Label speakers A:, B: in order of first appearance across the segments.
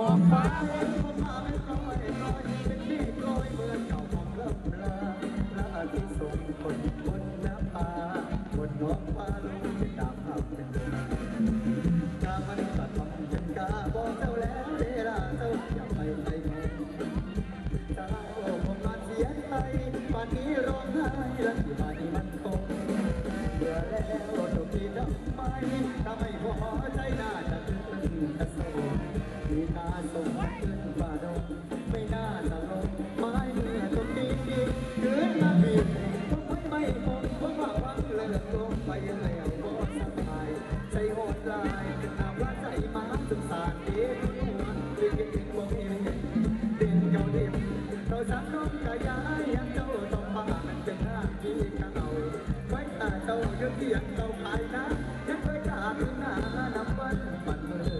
A: มอง
B: ฟ้า ต้องไปแล้วก็สบายใจโหดร้ายหาว่าใจมาสุดสารเด็กหัวเรีกถึงบ่มีเด่นเก่าเด่นเราสามน้องกระยายยังเจ้าต้องมาเป็นหน้าที่ข้าเอาไว้ตาเจ้าเรื่องเสียงเจ้าขายนะยังเคยขาดหน้านำวันปันเลย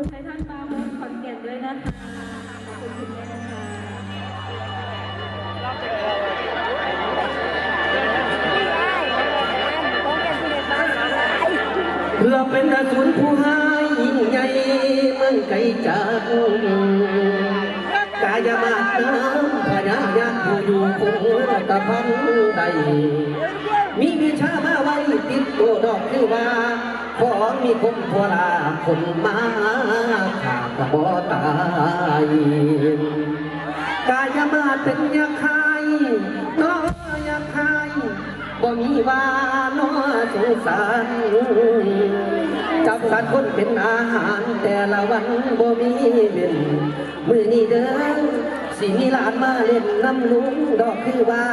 B: คุณนาท่านปาโม
C: ดขอนเก่นด้วยนะคะขอบคุณคุณแม่นะคะ
D: เพื่อเป็นอสูรผู้ให้ยิ่งใหญ่เมืองไกลจากกายมาตน้ำพญายักษ์ผู้อยู่คงตะพันใดมีวิชามาไว้ติดตัวดอกคือว่า ของมีคมโพลาคนมาขาดกระบอตายกายมาเป็นยาคายน้อยาคายบ่มีว่าน้อสงสารจับสัตว์คนเป็นอาหารแต่ละวันบ่มีเว้นมือนี้เด้อ สิมีหลานมาเล่นน้ำลุงดอกคือว่า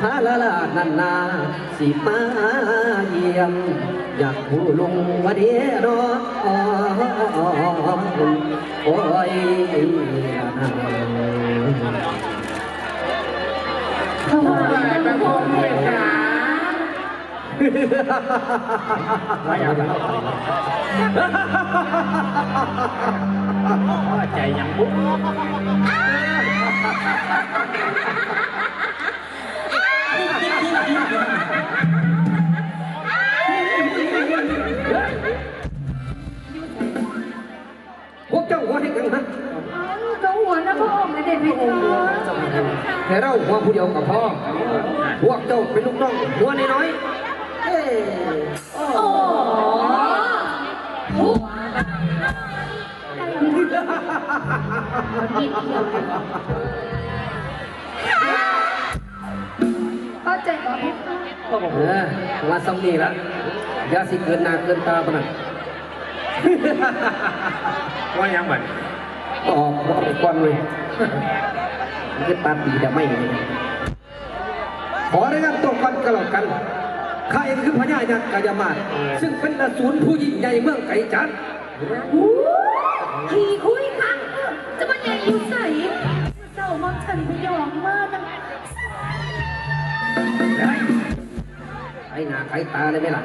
D: พาละลาดนันนาสิมาเยี่ยม อยากผู้ลุงว่าเดียรอโอ้ย
A: ถวายบังคมเพคะ
E: ใจยังบุ๊
D: เป็นลูกน้องหัวน้อยๆเอ้ย
A: โอ้หัวเข้าใจก่อนเพคะ
D: เออมาสองนี่ละอย่าสิเกินหน้าเกินตาปะนัน
E: ว่ายังบัด
D: ออกออกไปกวนเลยมันจะตาปีแต่ไม่เลย ขอได้รับตัวกันก็แล้วกันข้าเองคือพญายักษ์กายามาศซึ่งเป็นอสูรผู้ยิ่งใหญ่เมืองไก่จันทร์
A: ขี่คุยค่ะจะมาใหญ่อยู่ใส่เจ้ามองฉันพยองมากนะ
D: ไอ้หน้าไก่ตาเลยไหมล่ะ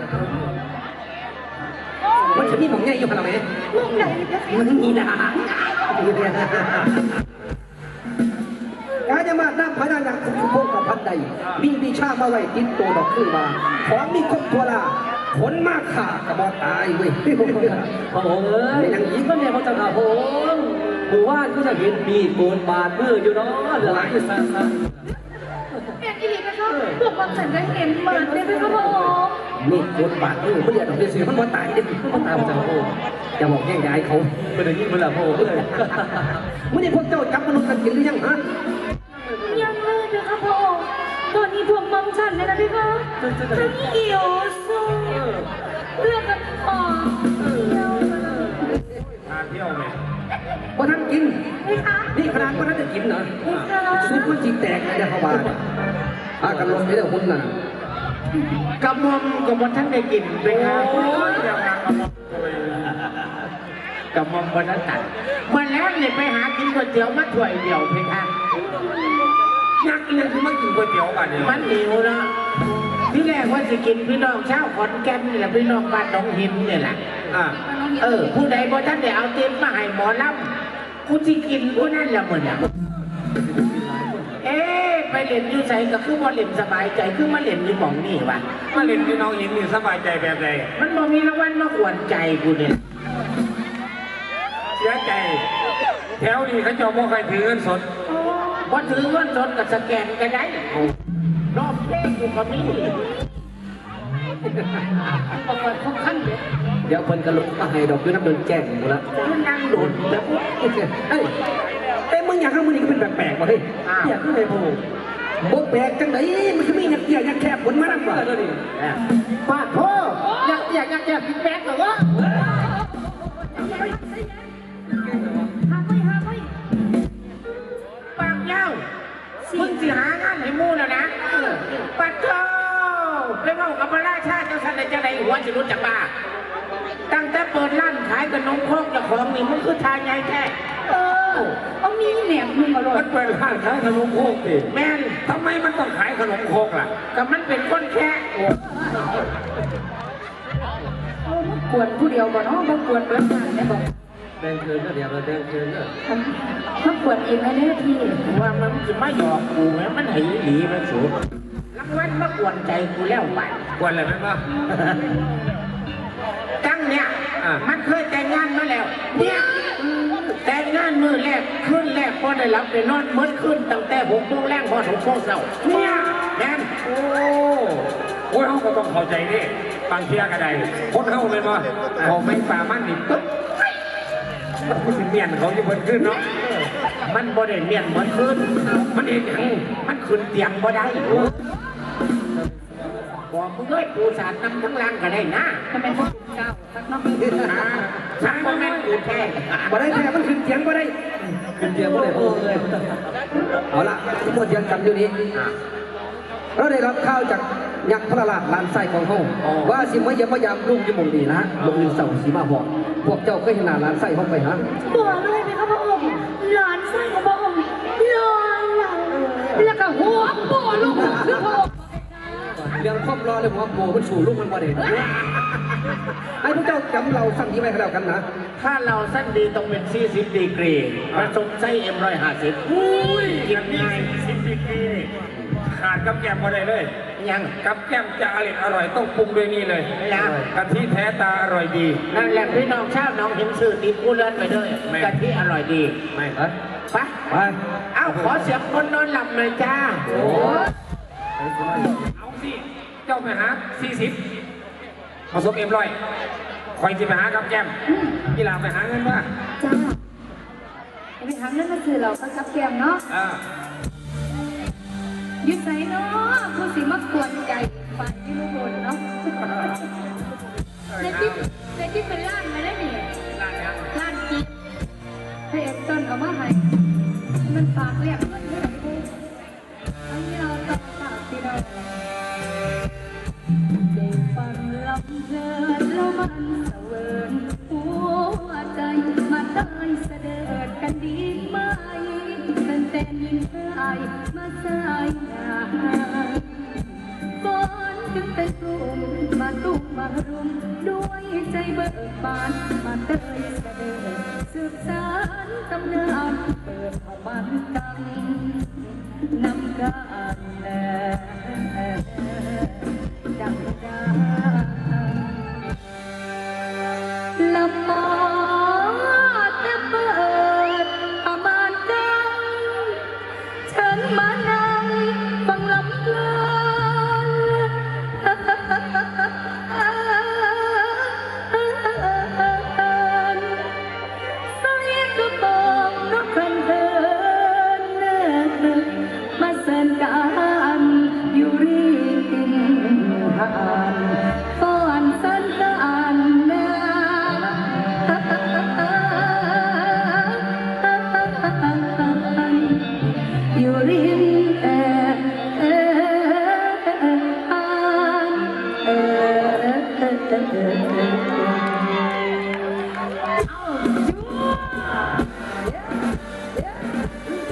D: มันจะมีหมองใหญ่อยู่ขนาดไหน
A: มองไหนเพคะ
D: มันมีดาบกายมาน้ำพญานาคสุโภคกับพันใดมีวิชามาไว้ติดตัวดอกขึ้นมาของมีครบตัวละผลมากขากับบอตายเว้ย
F: พระองค์เอ้ยก็เนี่ยเขาจะหาพระองค์หมู่บ้านก็จะเห็นมีดโกนบาดมืออยู่เนาะเหลือหลายอยู่ซะซะ
A: เอ็นอีหลีเพคะพวกมองฉันได้เห็นเหมือนเลยเพคะพระองค์
D: มีดโกนบาดมือไม่เดือดดอกเดือดเสียมันบอตายเด็กมันตายมาจากพระองค์จะบอกแย่งย้ายเขา
F: เป็นอย่างนี้เมื่อไหร่พระองค์เอ้ย
D: เมื่อนี้พวกเจ้าจับมนุษย์กันกินหรือยังฮะ
A: ยังเลยเพคะพระองค์ ตอนนี้พวกมองฉันเลยนะเพคะทั้งเหี่ยวซูเลือกกันออกเหี่ยว
E: พาเที่ยวไหม
D: พอท่านกิน
A: เพคะ
D: นี่ขนาดพอท่านจะกินเหรอ
A: เพคะ
D: ซุปมันจีแตกเลยนะเขาว่าอากันลงไปแล้วหุ่นน่ะ
E: กระมอมกระมอมท่านได้กินไหมครับโอ้ยยังกระมอมกระมอมบนนั้นตัดมาแล้วเนี่ยไปหากินก๋วยเตี๋ยวมาถ้วยเดียวเพคะ ยักษ์เลยที่มากินก๋วยเตี๋ยวกันเนี่ยมันหิวนะที่แรกว่าจะกินพี่น้องชาวขอนแก่นนี่แหละพี่น้องบ้านหนองหินเนี่ยแหละอ่าเออ ผู้ใดบ่ท่านได้เอาเต็มมาให้หมอลำกูสิกินผู้นั้นละเหมือนอะเอ๊ะไปเล่นอยู่ใส่ก็คือว่าเล่นสบายใจคือมาเล่นอยู่หมองนี่วะ
G: มาเล่นพี่น้องหญิงนี่สบายใจแบบใด
E: มันบ่มีรางวัลมาขวนใจกูเนี่ย
G: เสียใจ แถวนี้เขาเจะบ่ใครถือเงินสด
E: บ่ถือเงินสดกับสแกนก็ได้รอบเพลงกูก็มี
A: บอกว่าพวกขั้นเด็ด
D: เดี๋ยวเพิ่นกระลุกมาให้ดอกด้วยน้ำเดินแจ้งหมดละ
E: มันนั่งโดดแล้ว
D: เอ้ยเอ้ยเอ้ยมึงอยากให้มึงนี่ก็เป็นแปลกๆว่ะเฮ้ย
E: อ้าว
D: อยากให้เลยพวกบ่แปลกจังไดมันคือมีนักเกียร์นักแคบผลมานั่งว่ะ
E: ปาดโทอยากอยากอยากอยากกินแป๊กเหรอวะ สิหางานให้หมู่แล้วนะปัดโทไปเว้ากับพระราชาเจ้าสันได้จังไดหัวสิรู้จักบ้าตั้งแต่เปิดร้านขายขนมโครกเจ้าของนี่มันคือทายใหญ่แท้
A: เออเอามีแหนมมึงอร่อ
G: มั
A: ย
G: นเปิดร้านขายขนมโคกสิ
E: แม่น
G: ทำไมมันต้องขายขนมโคกล่ะ
E: กับมันเป็นคนแค่
A: เอามากวนผู้เดียวบ่เนาะมากวนเบิดงานได้บอก
F: แดงเกินก็เดี๋ยวเราแดงเกินก็
A: มากวนเองนะเนี่ยพี่
E: ว่ามันจะไม่หยอกกูแม้มันให้หลีมันสูงรางวัลมากวนใจกูแล้วไป
G: กวนอะไรไหมวะ
E: ตั้งเนี่ย
G: อะ
E: มันเคยแต่งงานมาแล้ว เนี่ยแต่งงานมือแรกขึ้นแรกก็ได้รับได้นอนเมื่อขึ้นตั้งแต่หกโมงแรกพอถึงโมงเช้าเนี่ยแม่น
G: โอ้โอ้ยเขาก็ต้องเข้าใจนี่บางเที่ยก็ได้คนเข้าเลยว่าเขาไม่ป่ามันนี่ปึ๊บ มันคือสิเมียนเขาจะเพิ่นขึ้นเนาะ
E: มันบ่ได้เมียนเหมือนขึ้น
G: มันเองยัง
E: มันขึ้นเตียงบ่ได้บอกมึงเอ้ยปูสาดน้ำทั้งล่างก็ได้นะ
A: ทำไมพวกเก้าทักน้อง
E: อ่าฉันบ่แม่นกูแท้
F: บ่ได้แท้มันขึ้นเสียงบ่ได้ขึ้นเสียงบ่ได้โอ้เลยเอาละทุกคนยังกันอยู่นี้เราได้รับข่าวจาก ยักษ์พระราชลานไส้ของเฮาว่าสิมาเยี่ยมมายามลุงอยู่หมองนี้นะลงอื่นเสาร์สีมาบอกพวกเจ้าเคยเห็นหน้าลานไส้ห้องไปฮะ
A: บอกเลยไหมครับพระองค์หลานไส้ของพระองค์หล่อเหลาแล้วก็หัวโปลูกคือพระองค์
F: เรื่องครอบรอเรื่องความโบมันสู่ลูกมันบ่ได้ไอ้พวกเจ้าจำเราสั่งนี้ไว้ให้แล้วกันนะ
E: ถ้าเราสั้นดีต้องเป็น 40 ดีกรีผสมไส้เอ็มร้อยห้าสิบ
G: อุ้ยยังไงสิบปีนี่ขาดกับแก้มมาได้เลย
E: ยัง
G: กับแก้มจะอร่อยอร่อยต้องปรุงด้วยนี่เลย
E: ยัง
G: กะทิแท้ตาอร่อยดี
E: นั่นแหละพี่น้องชาวหน้องเห็นสื่อติดผู้เลิศไปด้วย
G: แม่
E: กะทิอร่อยดี
G: ไม่
F: ไป
E: ไป
F: ไป
E: เอ้าขอเสียงคนนอนหลับหน่อยจ้า
G: เอาสิเจ้าไปหาสี่สิบผสมเอ็มร้อยคอยสิไปหากับแก้มกีฬาไปหาเงินว่า
A: จ้าไปหาเงินมาซื้อเราก็กับแกมเนาะ
G: อ่า
A: ยึดใจเนาะผู้สิมากวนใจฝ่ายที่รู้บนเนาะในที่ในที่เป็นล้านไม่ได้เนี่ยล้านกิ๊กให้เอ็มต้นเอามาให้มันฝากเรียกเงินเท่าไหร่กูเอต่อฝากที่เราได้ฟังลำเพลินแล้วมันเสวินหัวใจมาได้เสด็จกันดี ไหมเป็นแต่ยินไอมาสายงานก่อนจึงเป็นกลุ่มมาตุ้มมารุม ด้วยใจเบิกบานมาเตยเด็จสืบสานตำนานเปิดเอามันตังนำกา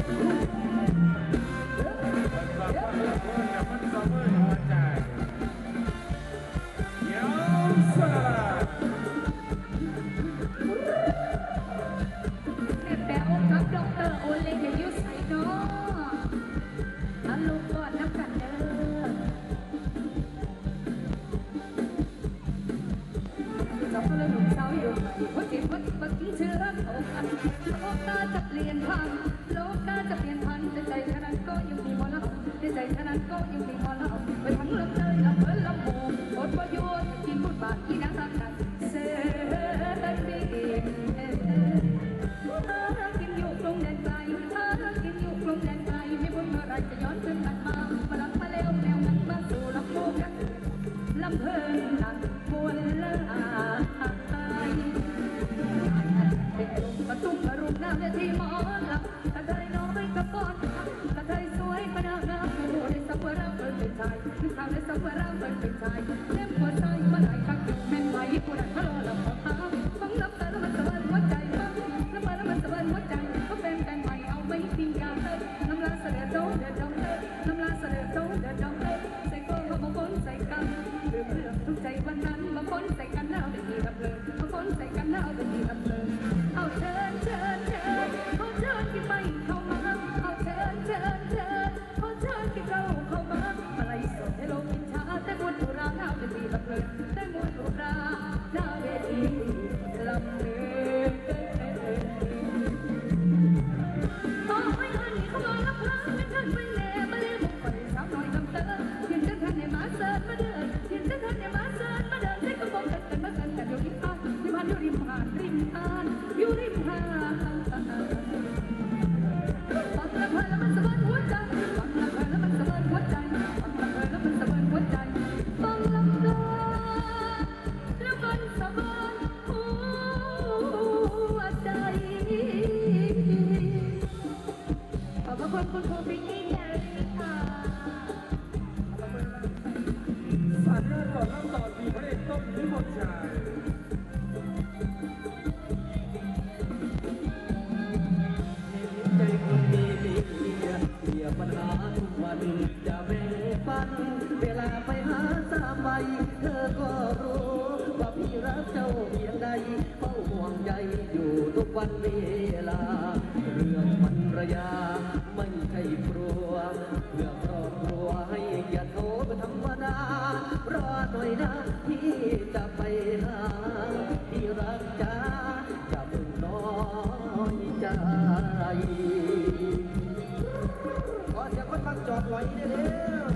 A: แวันนั้น
D: วันเวลา เรื่องภรรยา ไม่ใช่ครัวเพื่อครอบครัวให้เกียรติเขาเป็นธรรมดารอหน่อยนะพี่จะไปหาพี่รักจ้าจะเพิ่งน้อยใจ
F: ขอเสียงคนฟังจอดไว้เด้อ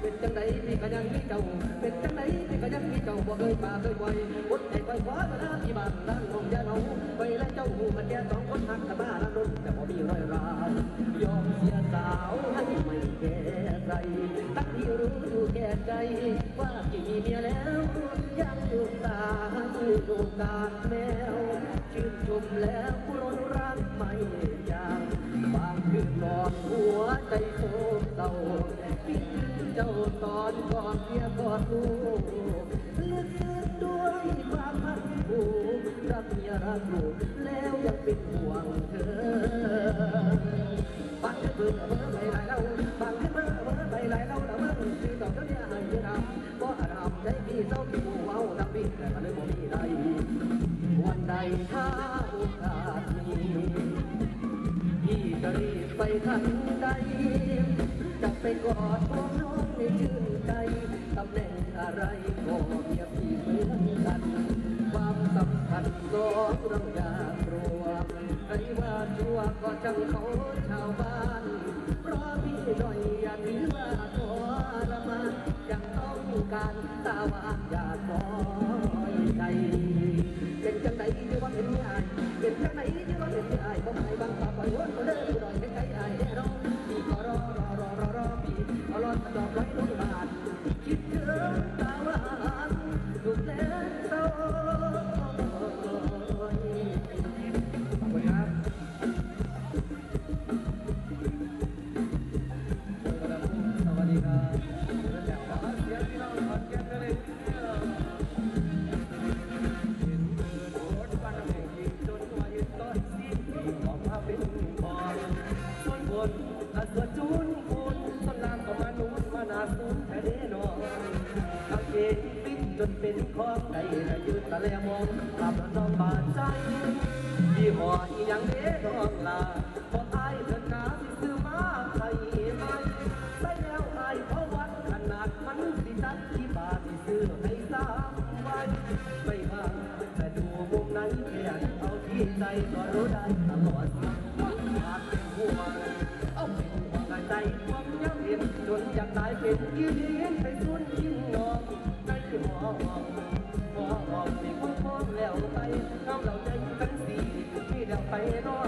D: เป็นจังไดพี่ก็ยังมีเจ้าเป็นจังไดพี่ก็ยังมีเจ้าบ่เคยป่าเคยไว้บดใจไว้ขวาเวลาที่บ้านด้าน แก่สองคนหักกันมาแล้วนุ่นแต่พอมีรอยร้าวยอมเสียสาวให้ไม่แก่ใจตั้งที่รู้อยู่แก่ใจ ว่าที่มีเมียแล้วยังดูตาอดูตาแมวชื่นชมแล้วร้นรักไม่ยางบางคืนนอนหั อาบใจพี่เศร้าที่หัวเอาดำบิดแต่ก็เลยบ่มีใดวันใดถ้าโอกาสมีพี่จะรีบไปทันใดจะไปกอดขอน้องให้ชื่นใจตำแหน่งอะไรก็เพียพี่เหมือนกัน ความสำคัญก็เราอยากรวมใครว่าชั่วก็จังเขาชาวบ้าน การตาวานอยากคอยใจ ก็รู้ได้ตลอดอาจเป็นหัวงเอาเป็นห่วงใจความยังเห็นจนอยากตายเป็นยืนเห็นไปสุนยิ่งนอนในหัวหอมหัวหอมมีคนพร้อมแล้วไปน้ำเราใจกันสีที่เดาไปรอด